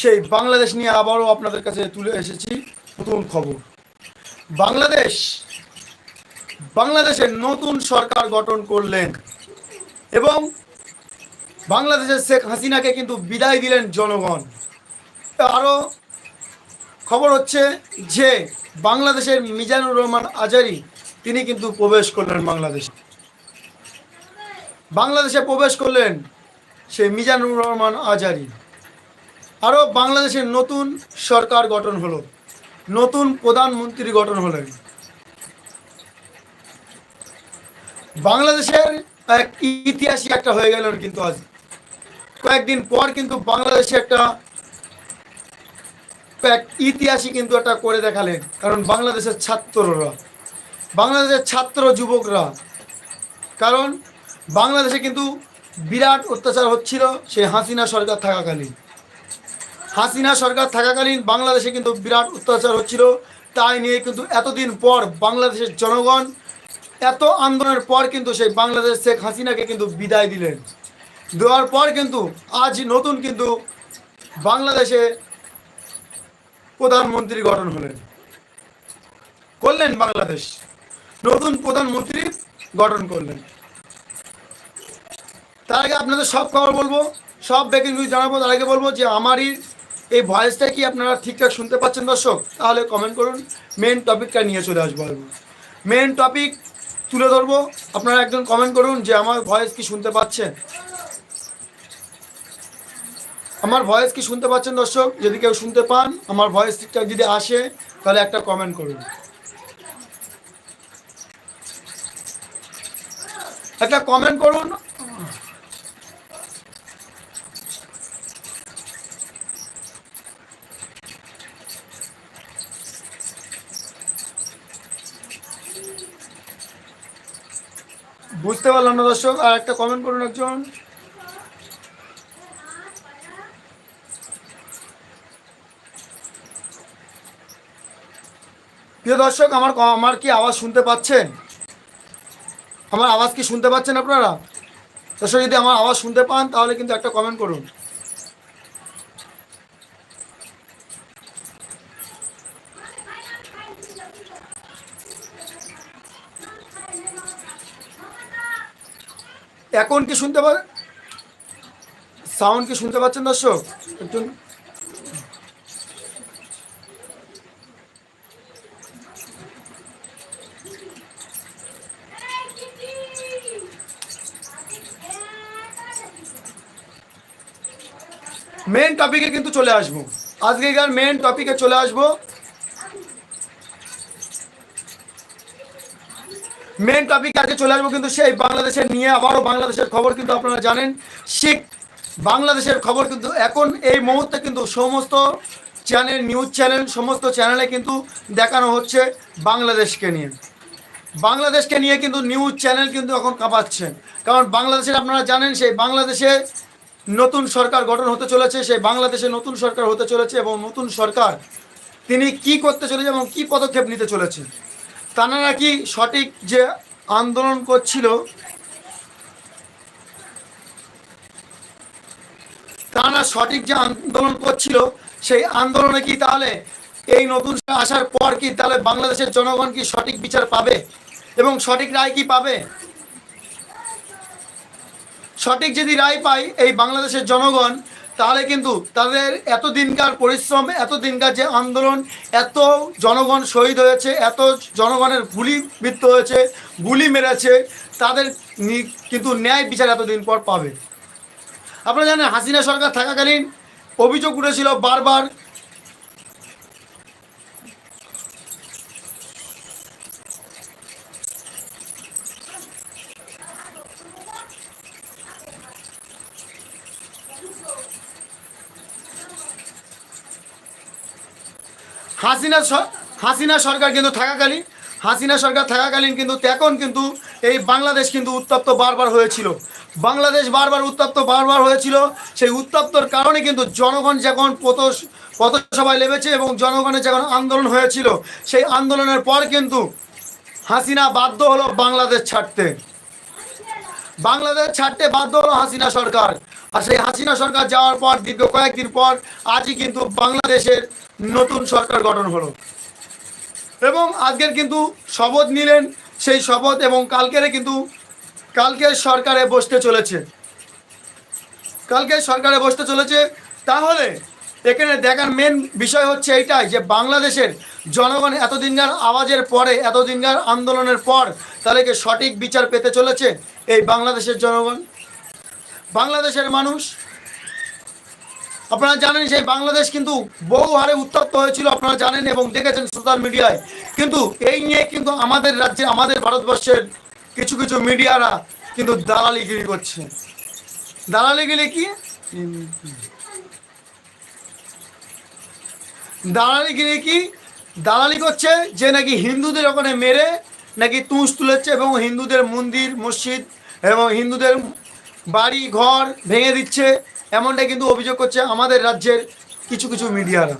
সেই বাংলাদেশ নিয়ে আবারও আপনাদের কাছে তুলে এসেছি নতুন খবর। বাংলাদেশ, বাংলাদেশের নতুন সরকার গঠন করলেন এবং বাংলাদেশের শেখ হাসিনাকে কিন্তু বিদায় দিলেন জনগণ। আরও খবর হচ্ছে যে বাংলাদেশের মিজানুর রহমান আজারি, তিনি কিন্তু প্রবেশ করলেন বাংলাদেশে। বাংলাদেশে প্রবেশ করলেন সেই মিজানুর রহমান আজারি। আরও বাংলাদেশের নতুন সরকার গঠন হলো, নতুন প্রধানমন্ত্রী গঠন হলেন। বাংলাদেশের এক ইতিহাসই একটা হয়ে গেল কিন্তু আজ। কয়েকদিন পর কিন্তু বাংলাদেশে একটা এক ইতিহাসই কিন্তু একটা করে দেখালেন, কারণ বাংলাদেশের ছাত্ররা, বাংলাদেশের ছাত্র যুবকরা, কারণ বাংলাদেশে কিন্তু বিরাট অত্যাচার হচ্ছিল সেই হাসিনা সরকার থাকাকালীন। হাসিনা সরকার থাকাকালীন বাংলাদেশে কিন্তু বিরাট অত্যাচার হচ্ছিল। তাই নিয়ে কিন্তু এতদিন পর বাংলাদেশের জনগণ এত আন্দোলনের পর কিন্তু সেই বাংলাদেশ শেখ হাসিনাকে কিন্তু বিদায় দিলেন। দেওয়ার পর কিন্তু আজ নতুন কিন্তু বাংলাদেশে প্রধানমন্ত্রী গঠন হলেন। করলেন বাংলাদেশ। নতুন প্রধানমন্ত্রী গঠন করলেন। তার আগে আপনাদের সব খবর বলব, সব নিউজ জানাব। তার আগে বলব যে আমারই এই ভয়েসটা কি আপনারা ঠিকঠাক শুনতে পাচ্ছেন দর্শক? তাহলে কমেন্ট করুন। মেন টপিকটা নিয়ে চলে আসব মেন টপিক তুলে ধরবো। আপনারা একজন কমেন্ট করুন যে আমার ভয়েস কি শুনতে পাচ্ছেন? আমার ভয়েস কি শুনতে পাচ্ছেন দর্শক? যদি কেউ শুনতে পান, আমার ভয়েস ঠিকঠাক যদি আসে, তাহলে একটা কমেন্ট করুন। একটা কমেন্ট করুন। বুঝতে পারলাম না দর্শক, আর একটা কমেন্ট করুন একজন। প্রিয় দর্শক, আমার আমার কি আওয়াজ শুনতে পাচ্ছেন? আমার আওয়াজ কি শুনতে পাচ্ছেন আপনারা? দর্শক, যদি আমার আওয়াজ শুনতে পান, তাহলে কিন্তু একটা কমেন্ট করুন। এখন কি শুনতে পা সাউন্ড কি শুনতে পাচ্ছেন দর্শক? একটু মেন টপিকে কিন্তু চলে আসব। আজকেকার মেন টপিকে চলে আসব। মেন টপিক আজকে চলে আসব কিন্তু সেই বাংলাদেশের নিয়ে, আবারও বাংলাদেশের খবর কিন্তু আপনারা জানেন। শিখ, বাংলাদেশের খবর কিন্তু এখন এই মুহূর্তে কিন্তু সমস্ত চ্যানেল, নিউজ চ্যানেল, সমস্ত চ্যানেলে কিন্তু দেখানো হচ্ছে বাংলাদেশকে নিয়ে। বাংলাদেশকে নিয়ে কিন্তু নিউজ চ্যানেল কিন্তু এখন কাঁপাচ্ছেন কারণ বাংলাদেশের আপনারা জানেন, সেই বাংলাদেশে নতুন সরকার গঠন হতে চলেছে, সেই বাংলাদেশে নতুন সরকার হতে চলেছে এবং নতুন সরকার তিনি কি করতে চলেছে এবং কি পদক্ষেপ নিতে চলেছে? তারা নাকি সঠিক যে আন্দোলন করছিল, তারা সঠিক যে আন্দোলন করছিল, সেই আন্দোলনে কি তাহলে এই নতুন আসার পর কি তাহলে বাংলাদেশের জনগণ কি সঠিক বিচার পাবে এবং সঠিক রায় কি পাবে? সঠিক যদি রায় পায় এই বাংলাদেশের জনগণ তাহলে কিন্তু তাদের এত দিনকার পরিশ্রম এত দিনকার যে আন্দোলন, এত জনগণ শহীদ হয়েছে, এত জনগণের গুলি বৃত্ত হয়েছে, গুলি মেরেছে, তাদের কিন্তু ন্যায় বিচার এতদিন পর পাবে। আপনারা জানেন হাসিনা সরকার থাকাকালীন অভিযোগ উঠেছিল বারবার হাসিনা হাসিনা সরকার কিন্তু থাকাকালীন, হাসিনা সরকার থাকাকালীন কিন্তু তখন কিন্তু এই বাংলাদেশ কিন্তু উত্তপ্ত বারবার হয়েছিল। বাংলাদেশ বারবার উত্তপ্ত বারবার হয়েছিল। সেই উত্তপ্তর কারণে কিন্তু জনগণ যখন পথ পথসভায় লেগেছে এবং জনগণের যখন আন্দোলন হয়েছিল, সেই আন্দোলনের পর কিন্তু হাসিনা বাধ্য হলো বাংলাদেশ ছাড়তে। বাংলাদেশ ছাড়তে বাধ্য হলো হাসিনা সরকার। আর সেই হাসিনা সরকার যাওয়ার পর, দীর্ঘ কয়েকদিন পর, আজই কিন্তু বাংলাদেশের নতুন সরকার গঠন হলো। এবং আজকের কিন্তু শপথ নিলেন, সেই শপথ এবং কালকের কিন্তু, কালকের সরকারে বসতে চলেছে। কালকে সরকারে বসতে চলেছে, তাহলে এখানে দেখার মেন বিষয় হচ্ছে এইটাই যে বাংলাদেশের জনগণ এতদিনকার আওয়াজের পরে এতদিনকার আন্দোলনের পর, তাদেরকে সঠিক বিচার পেতে চলেছে এই বাংলাদেশের জনগণ। বাংলাদেশের মানুষ। আপনারা জানেন সেই বাংলাদেশ কিন্তু বহু হারে উত্তপ্ত হয়েছিল, আপনারা জানেন এবং দেখেছেন সোশ্যাল মিডিয়ায়। কিন্তু এই নিয়ে কিন্তু আমাদের রাজ্যে, আমাদের ভারতবর্ষের কিছু কিছু মিডিয়ারা কিন্তু দালালিগিরি করছে। দালালিগিরি কি? দালালিগিরি কি? দালালি করছে যে নাকি হিন্দুদের ওখানে মেরে নাকি তুষ তুলেছে এবং হিন্দুদের মন্দির, মসজিদ এবং হিন্দুদের বাড়ি ঘর ভেঙে দিচ্ছে। এমনটা কিন্তু অভিযোগ করছে আমাদের রাজ্যের কিছু কিছু মিডিয়ারা।